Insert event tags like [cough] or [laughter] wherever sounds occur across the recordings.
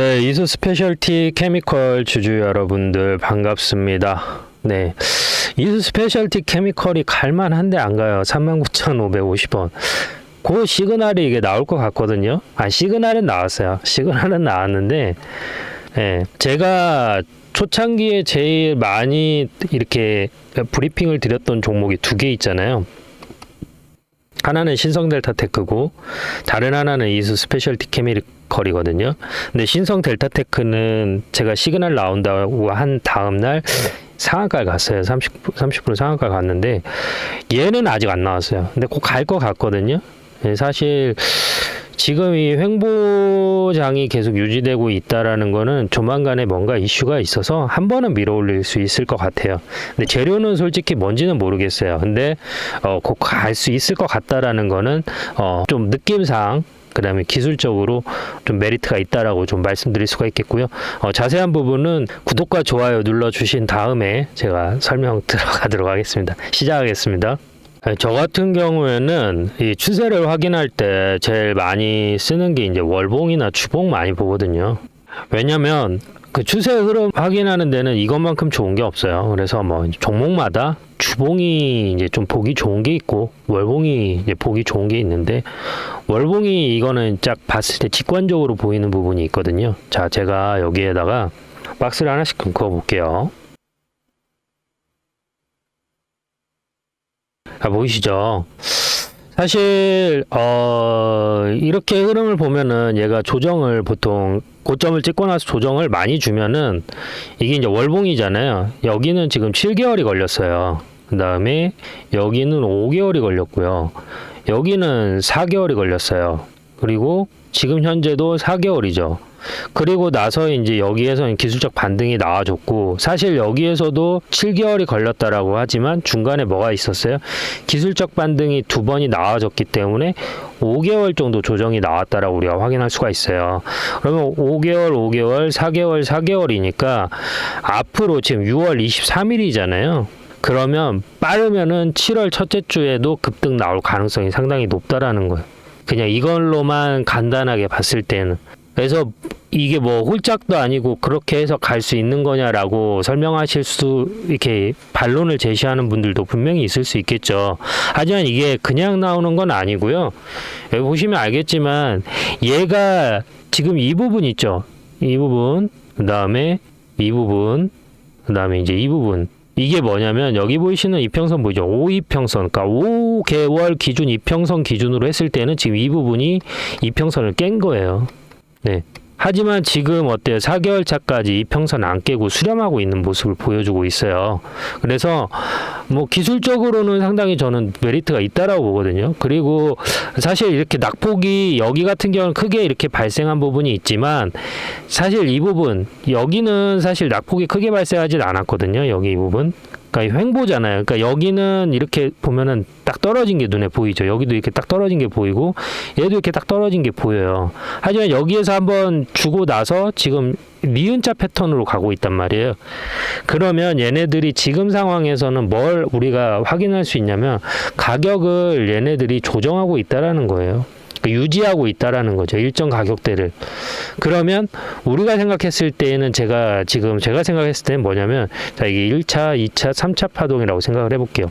네, 이수 스페셜티 케미컬 주주 여러분들 반갑습니다. 네. 이수 스페셜티 케미컬이 갈만한데 안 가요. 39,550원. 그 시그널이 이게 나올 것 같거든요. 아, 시그널은 나왔어요. 시그널은 나왔는데, 예, 제가 초창기에 제일 많이 이렇게 브리핑을 드렸던 종목이 두 개 있잖아요. 하나는 신성 델타 테크고 다른 하나는 이수 스페셜티 케미컬이거든요. 근데 신성 델타 테크는 제가 시그널 나온다고 한 다음 날 상한가 갔어요. 30 30% 상한가 갔는데 얘는 아직 안 나왔어요. 근데 곧 갈 것 같거든요. 예, 사실 지금 이 횡보장이 계속 유지되고 있다라는 거는 조만간에 뭔가 이슈가 있어서 한 번은 밀어 올릴 수 있을 것 같아요. 근데 재료는 솔직히 뭔지는 모르겠어요. 근데 어, 곧갈수 있을 것 같다라는 거는 어, 좀 느낌상 그다음에 기술적으로 좀 메리트가 있다라고 좀 말씀드릴 수가 있겠고요. 어, 자세한 부분은 구독과 좋아요 눌러 주신 다음에 제가 설명 [laughs] 들어가도록 하겠습니다. 시작하겠습니다. 네, 저 같은 경우에는 이 추세를 확인할 때 제일 많이 쓰는 게 이제 월봉이나 주봉 많이 보거든요. 왜냐면 그 추세 흐름 확인하는 데는 이것만큼 좋은 게 없어요. 그래서 뭐 종목마다 주봉이 이제 좀 보기 좋은 게 있고 월봉이 이제 보기 좋은 게 있는데 월봉이 이거는 쫙 봤을 때 직관적으로 보이는 부분이 있거든요. 자, 제가 여기에다가 박스를 하나씩 그어 볼게요. 아, 보이시죠? 사실 어 이렇게 흐름을 보면은 얘가 조정을 보통 고점을 찍고 나서 조정을 많이 주면은 이게 이제 월봉이잖아요. 여기는 지금 7개월이 걸렸어요. 그다음에 여기는 5개월이 걸렸고요. 여기는 4개월이 걸렸어요. 그리고 지금 현재도 4개월이죠. 그리고 나서 이제 여기에서 기술적 반등이 나와줬고 사실 여기에서도 7개월이 걸렸다라고 하지만 중간에 뭐가 있었어요? 기술적 반등이 두 번이 나와줬기 때문에 5개월 정도 조정이 나왔다라고 우리가 확인할 수가 있어요. 그러면 5개월, 5개월, 4개월, 4개월이니까 앞으로 지금 6월 23일이잖아요. 그러면 빠르면은 7월 첫째 주에도 급등 나올 가능성이 상당히 높다라는 거예요. 그냥 이걸로만 간단하게 봤을 때는. 그래서 이게 뭐 홀짝도 아니고 그렇게 해서 갈 수 있는 거냐라고 설명하실 수 이렇게 반론을 제시하는 분들도 분명히 있을 수 있겠죠. 하지만 이게 그냥 나오는 건 아니고요. 여기 보시면 알겠지만 얘가 지금 이 부분 있죠. 이 부분, 그 다음에 이 부분, 그 다음에 이제 이 부분. 이게 뭐냐면 여기 보이시는 이평선 보이죠? 5이평선. 그러니까 5개월 기준 이평선 기준으로 했을 때는 지금 이 부분이 이평선을 깬 거예요. 네. 하지만 지금 어때요? 4개월 차까지 이평선 안 깨고 수렴하고 있는 모습을 보여주고 있어요. 그래서 뭐 기술적으로는 상당히 저는 메리트가 있다라고 보거든요. 그리고 사실 이렇게 낙폭이 여기 같은 경우는 크게 이렇게 발생한 부분이 있지만 사실 이 부분 여기는 사실 낙폭이 크게 발생하진 않았거든요. 여기 이 부분. 그러니까 횡보잖아요. 그러니까 여기는 이렇게 보면은 딱 떨어진 게 눈에 보이죠. 여기도 이렇게 딱 떨어진 게 보이고 얘도 이렇게 딱 떨어진 게 보여요. 하지만 여기에서 한번 주고 나서 지금 니은자 패턴으로 가고 있단 말이에요. 그러면 얘네들이 지금 상황에서는 뭘 우리가 확인할 수 있냐면 가격을 얘네들이 조정하고 있다라는 거예요. 유지하고 있다라는 거죠. 일정 가격대를. 그러면 우리가 생각했을 때에는 제가 지금 제가 생각했을 때는 뭐냐면 자 이게 1차, 2차, 3차 파동이라고 생각을 해볼게요.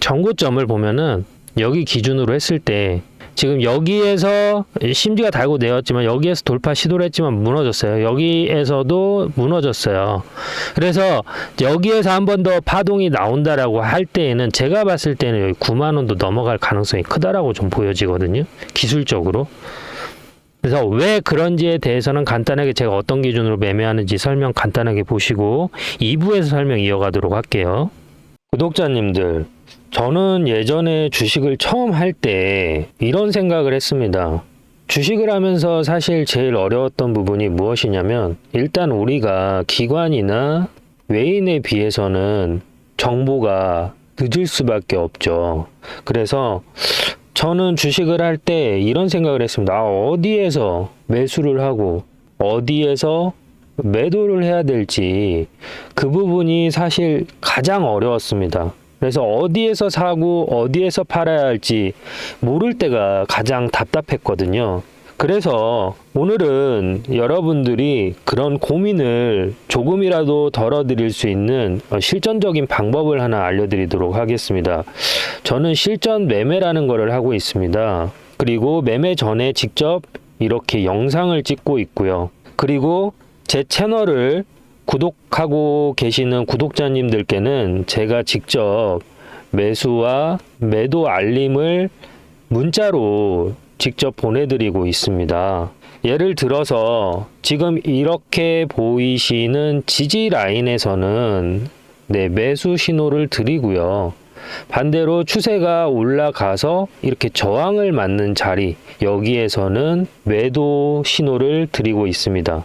정고점을 보면은 여기 기준으로 했을 때 지금 여기에서 심지가 달고 내었지만 여기에서 돌파 시도를 했지만 무너졌어요. 여기에서도 무너졌어요. 그래서 여기에서 한 번 더 파동이 나온다라고 할 때에는 제가 봤을 때는 여기 9만 원도 넘어갈 가능성이 크다라고 좀 보여지거든요. 기술적으로. 그래서 왜 그런지에 대해서는 간단하게 제가 어떤 기준으로 매매하는지 설명 간단하게 보시고 2부에서 설명 이어가도록 할게요. 구독자님들, 저는 예전에 주식을 처음 할 때 이런 생각을 했습니다. 주식을 하면서 사실 제일 어려웠던 부분이 무엇이냐면 일단 우리가 기관이나 외인에 비해서는 정보가 늦을 수밖에 없죠. 그래서 저는 주식을 할 때 이런 생각을 했습니다. 아, 어디에서 매수를 하고 어디에서 매도를 해야 될지 그 부분이 사실 가장 어려웠습니다. 그래서 어디에서 사고 어디에서 팔아야 할지 모를 때가 가장 답답했거든요. 그래서 오늘은 여러분들이 그런 고민을 조금이라도 덜어드릴 수 있는 어, 실전적인 방법을 하나 알려드리도록 하겠습니다. 저는 실전 매매라는 거를 하고 있습니다. 그리고 매매 전에 직접 이렇게 영상을 찍고 있고요. 그리고 제 채널을 구독하고 계시는 구독자님들께는 제가 직접 매수와 매도 알림을 문자로 직접 보내드리고 있습니다. 예를 들어서 지금 이렇게 보이시는 지지 라인에서는 네, 매수 신호를 드리고요. 반대로 추세가 올라가서 이렇게 저항을 맞는 자리, 여기에서는 매도 신호를 드리고 있습니다.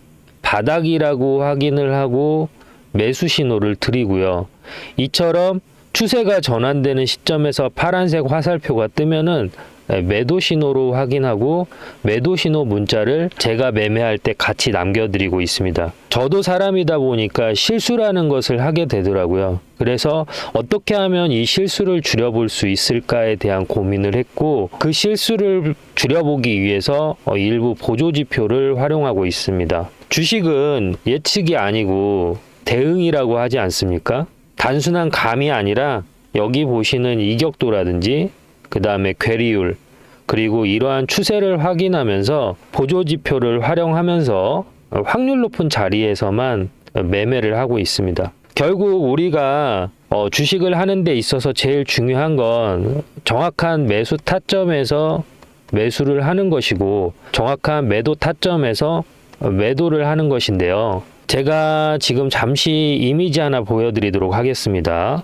바닥이라고 확인을 하고 매수 신호를 드리고요. 이처럼 추세가 전환되는 시점에서 파란색 화살표가 뜨면은 매도 신호로 확인하고 매도 신호 문자를 제가 매매할 때 같이 남겨드리고 있습니다. 저도 사람이다 보니까 실수라는 것을 하게 되더라고요. 그래서 어떻게 하면 이 실수를 줄여볼 수 있을까에 대한 고민을 했고 그 실수를 줄여보기 위해서 어, 일부 보조 지표를 활용하고 있습니다. 주식은 예측이 아니고 대응이라고 하지 않습니까? 단순한 감이 아니라 여기 보시는 이격도라든지 그 다음에 괴리율 그리고 이러한 추세를 확인하면서 보조 지표를 활용하면서 확률 높은 자리에서만 매매를 하고 있습니다. 결국 우리가 어, 주식을 하는 데 있어서 제일 중요한 건 정확한 매수 타점에서 매수를 하는 것이고 정확한 매도 타점에서 매도를 하는 것인데요. 제가 지금 잠시 이미지 하나 보여드리도록 하겠습니다.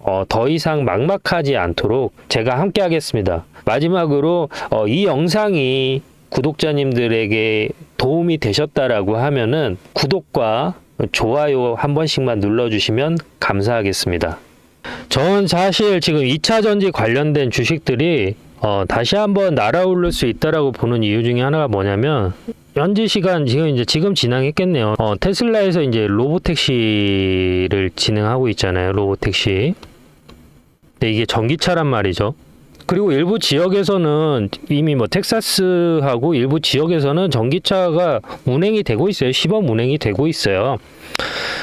어, 더 이상 막막하지 않도록 제가 함께 하겠습니다. 마지막으로 어, 이 영상이 구독자님들에게 도움이 되셨다라고 하면은 구독과 좋아요 한 번씩만 눌러주시면 감사하겠습니다. 전 사실 지금 2차 전지 관련된 주식들이 어, 다시 한번 날아오를 수 있다라고 보는 이유 중에 하나가 뭐냐면 현지 시간 지금 이제 지금 진행했겠네요. 어, 테슬라에서 이제 로보택시를 진행하고 있잖아요. 로보택시. 근데 이게 전기차란 말이죠. 그리고 일부 지역에서는 이미 뭐 텍사스하고 일부 지역에서는 전기차가 운행이 되고 있어요. 시범 운행이 되고 있어요.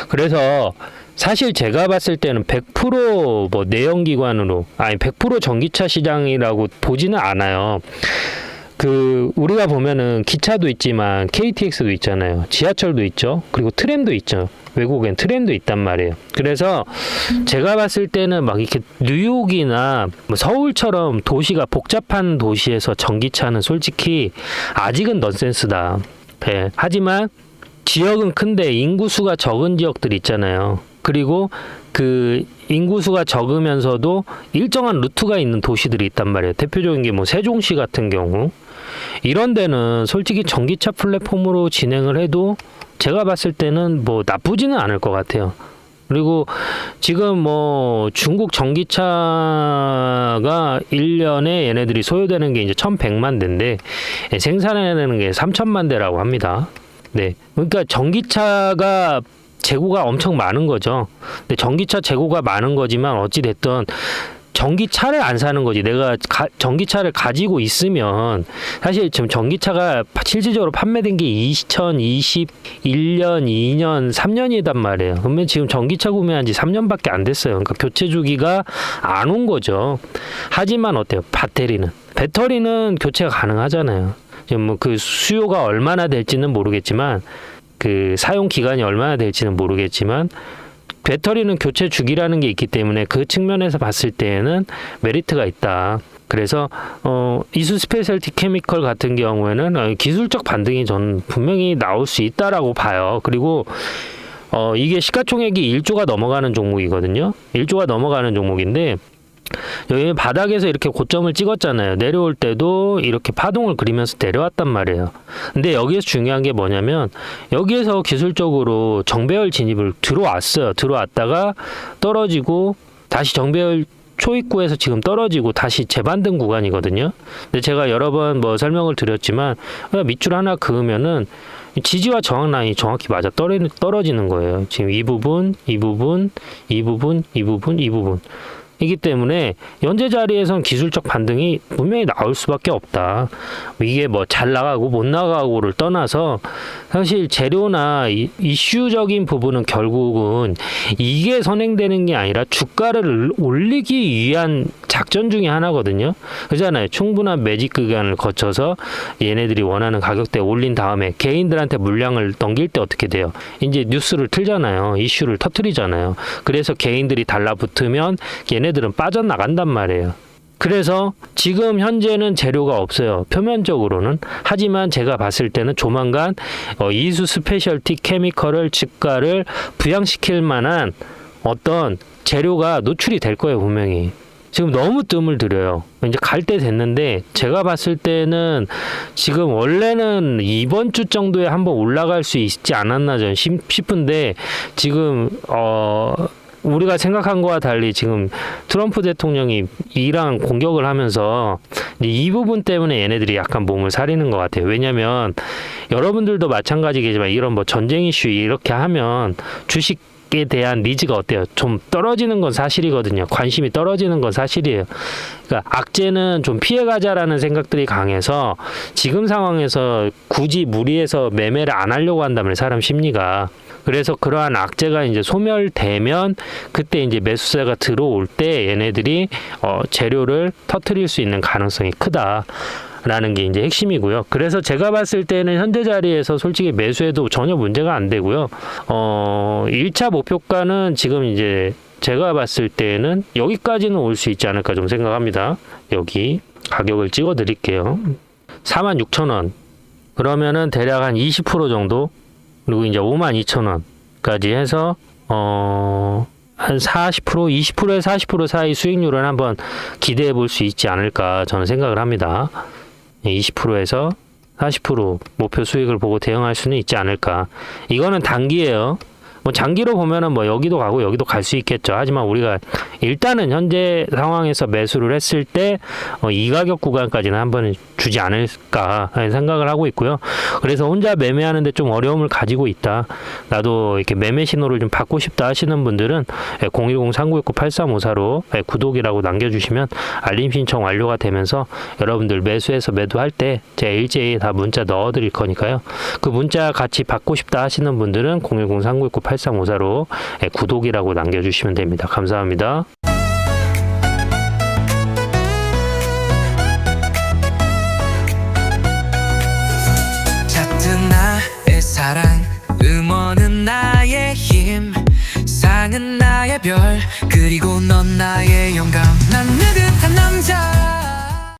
그래서 사실 제가 봤을 때는 100%뭐 내연기관으로 아니 100% 전기차 시장이라고 보지는 않아요. 그 우리가 보면은 기차도 있지만 KTX도 있잖아요. 지하철도 있죠. 그리고 트램도 있죠. 외국엔 트램도 있단 말이에요. 그래서 제가 봤을 때는 막 이렇게 뉴욕이나 뭐 서울처럼 도시가 복잡한 도시에서 전기차는 솔직히 아직은 넌센스다. 네. 하지만 지역은 큰데 인구수가 적은 지역들 있잖아요. 그리고 그 인구수가 적으면서도 일정한 루트가 있는 도시들이 있단 말이에요. 대표적인 게 뭐 세종시 같은 경우 이런 데는 솔직히 전기차 플랫폼으로 진행을 해도 제가 봤을 때는 뭐 나쁘지는 않을 것 같아요. 그리고 지금 뭐 중국 전기차가 1년에 얘네들이 소요되는 게 이제 1100만 대인데 예, 생산해내는 게 3000만 대라고 합니다. 네. 그러니까 전기차가 재고가 엄청 많은 거죠. 근데 전기차 재고가 많은 거지만 어찌 됐든 전기차를 안 사는 거지. 내가 가, 전기차를 가지고 있으면 사실 지금 전기차가 실질적으로 판매된 게 2021년, 2년, 3년이단 말이에요. 그러면 지금 전기차 구매한 지 3년밖에 안 됐어요. 그러니까 교체 주기가 안 온 거죠. 하지만 어때요? 배터리는 배터리는 교체가 가능하잖아요. 지금 뭐 그 수요가 얼마나 될지는 모르겠지만 그 사용 기간이 얼마나 될지는 모르겠지만 배터리는 교체 주기라는 게 있기 때문에 그 측면에서 봤을 때에는 메리트가 있다. 그래서 어 이수 스페셜티 케미컬 같은 경우에는 어, 기술적 반등이 저는 분명히 나올 수 있다라고 봐요. 그리고 어 이게 시가총액이 1조가 넘어가는 종목이거든요. 1조가 넘어가는 종목인데 여기 바닥에서 이렇게 고점을 찍었잖아요. 내려올 때도 이렇게 파동을 그리면서 내려왔단 말이에요. 근데 여기에서 중요한 게 뭐냐면 여기에서 기술적으로 정배열 진입을 들어왔어요. 들어왔다가 떨어지고 다시 정배열 초입구에서 지금 떨어지고 다시 재반등 구간이거든요. 근데 제가 여러 번 뭐 설명을 드렸지만 밑줄 하나 그으면은 지지와 저항 라인이 정확히 맞아 떨어지는 거예요. 지금 이 부분, 이 부분, 이 부분, 이 부분, 이 부분. 이기 때문에 현재 자리에선 기술적 반등이 분명히 나올 수밖에 없다. 이게 뭐 잘 나가고 못 나가고를 떠나서 사실 재료나 이슈적인 부분은 결국은 이게 선행되는 게 아니라 주가를 올리기 위한 작전 중에 하나거든요. 그잖아요. 충분한 매직 기간을 거쳐서 얘네들이 원하는 가격대 올린 다음에 개인들한테 물량을 넘길 때 어떻게 돼요? 이제 뉴스를 틀잖아요. 이슈를 터트리잖아요. 그래서 개인들이 달라붙으면 얘네 들은 빠져나간단 말이에요. 그래서 지금 현재는 재료가 없어요. 표면적으로는. 하지만 제가 봤을 때는 조만간 어, 이수 스페셜티 케미컬을 주가를 부양시킬 만한 어떤 재료가 노출이 될 거예요, 분명히. 지금 너무 뜸을 들여요. 이제 갈 때 됐는데 제가 봤을 때는 지금 원래는 이번 주 정도에 한번 올라갈 수 있지 않았나 전 싶은데 지금 어 우리가 생각한 거와 달리 지금 트럼프 대통령이 이란 공격을 하면서 이 부분 때문에 얘네들이 약간 몸을 사리는 것 같아요. 왜냐하면 여러분들도 마찬가지겠지만 이런 뭐 전쟁 이슈 이렇게 하면 주식 에 대한 니즈가 어때요? 좀 떨어지는 건 사실이거든요. 관심이 떨어지는 건 사실이에요. 그러니까 악재는 좀 피해가자라는 생각들이 강해서 지금 상황에서 굳이 무리해서 매매를 안 하려고 한다면 사람 심리가 그래서 그러한 악재가 이제 소멸되면 그때 이제 매수세가 들어올 때 얘네들이 어 재료를 터트릴 수 있는 가능성이 크다. 라는 게 이제 핵심이고요. 그래서 제가 봤을 때는 현재 자리에서 솔직히 매수해도 전혀 문제가 안 되고요. 어, 1차 목표가는 지금 이제 제가 봤을 때는 여기까지는 올 수 있지 않을까 좀 생각합니다. 여기 가격을 찍어 드릴게요. 46,000원. 그러면은 대략 한 20% 정도 그리고 이제 52,000원까지 해서 어, 한 40%, 20%에서 40% 사이 수익률은 한번 기대해 볼 수 있지 않을까 저는 생각을 합니다. 20%에서 40% 목표 수익을 보고 대응할 수는 있지 않을까. 이거는 단기예요. 뭐 장기로 보면은 뭐 여기도 가고 여기도 갈 수 있겠죠. 하지만 우리가 일단은 현재 상황에서 매수를 했을 때 어, 이 가격 구간까지는 한번 주지 않을까 생각을 하고 있고요. 그래서 혼자 매매하는데 좀 어려움을 가지고 있다. 나도 이렇게 매매 신호를 좀 받고 싶다 하시는 분들은 010-3969-8354로 예, 구독이라고 남겨주시면 알림 신청 완료가 되면서 여러분들 매수해서 매도할 때 제가 일제히 다 문자 넣어드릴 거니까요. 그 문자 같이 받고 싶다 하시는 분들은 010-3969-8354로 예, 구독이라고 남겨주시면 됩니다. 감사합니다. 사랑 음원은 나의 힘 상은 나의 별 그리고 넌 나의 영감